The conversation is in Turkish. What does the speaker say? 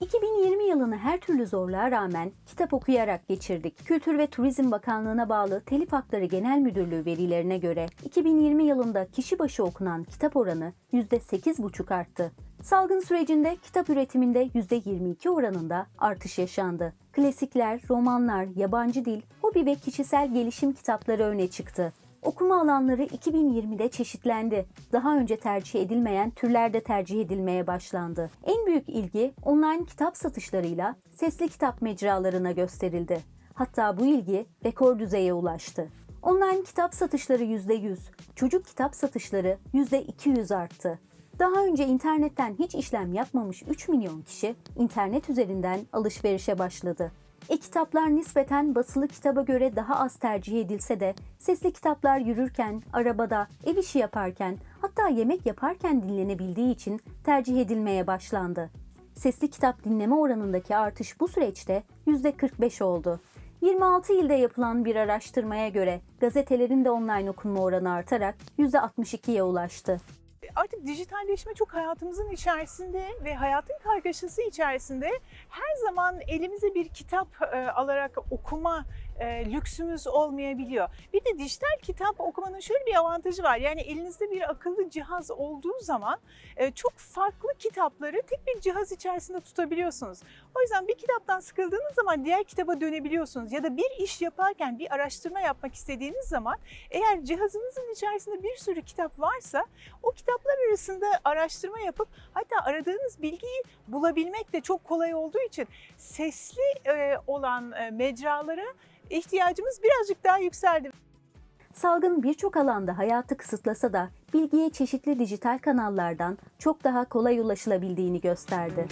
2020 yılını her türlü zorluğa rağmen kitap okuyarak geçirdik. Kültür ve Turizm Bakanlığı'na bağlı Telif Hakları Genel Müdürlüğü verilerine göre 2020 yılında kişi başı okunan kitap oranı %8,5 arttı. Salgın sürecinde kitap üretiminde %22 oranında artış yaşandı. Klasikler, romanlar, yabancı dil, hobi ve kişisel gelişim kitapları öne çıktı. Okuma alanları 2020'de çeşitlendi. Daha önce tercih edilmeyen türler de tercih edilmeye başlandı. En büyük ilgi online kitap satışlarıyla sesli kitap mecralarına gösterildi. Hatta bu ilgi rekor düzeye ulaştı. Online kitap satışları %100, çocuk kitap satışları %200 arttı. Daha önce internetten hiç işlem yapmamış 3 milyon kişi internet üzerinden alışverişe başladı. E-kitaplar nispeten basılı kitaba göre daha az tercih edilse de sesli kitaplar yürürken, arabada, ev işi yaparken, hatta yemek yaparken dinlenebildiği için tercih edilmeye başlandı. Sesli kitap dinleme oranındaki artış bu süreçte %45 oldu. 26 ilde yapılan bir araştırmaya göre gazetelerin de online okunma oranı artarak %62'ye ulaştı. Artık dijitalleşme çok hayatımızın içerisinde ve hayatın kargaşası içerisinde her zaman elimize bir kitap e, alarak okuma e, lüksümüz olmayabiliyor. Bir de dijital kitap okumanın şöyle bir avantajı var. Yani elinizde bir akıllı cihaz olduğu zaman e, çok farklı kitapları tek bir cihaz içerisinde tutabiliyorsunuz. O yüzden bir kitaptan sıkıldığınız zaman diğer kitaba dönebiliyorsunuz. Ya da bir iş yaparken bir araştırma yapmak istediğiniz zaman eğer cihazınızın içerisinde bir sürü kitap varsa o kitaplar arasında araştırma yapıp hatta aradığınız bilgiyi bulabilmek de çok kolay olduğu için sesli e, olan e, mecralara ihtiyacımız birazcık daha yükseldi. Salgın birçok alanda hayatı kısıtlasa da bilgiye çeşitli dijital kanallardan çok daha kolay ulaşılabildiğini gösterdi.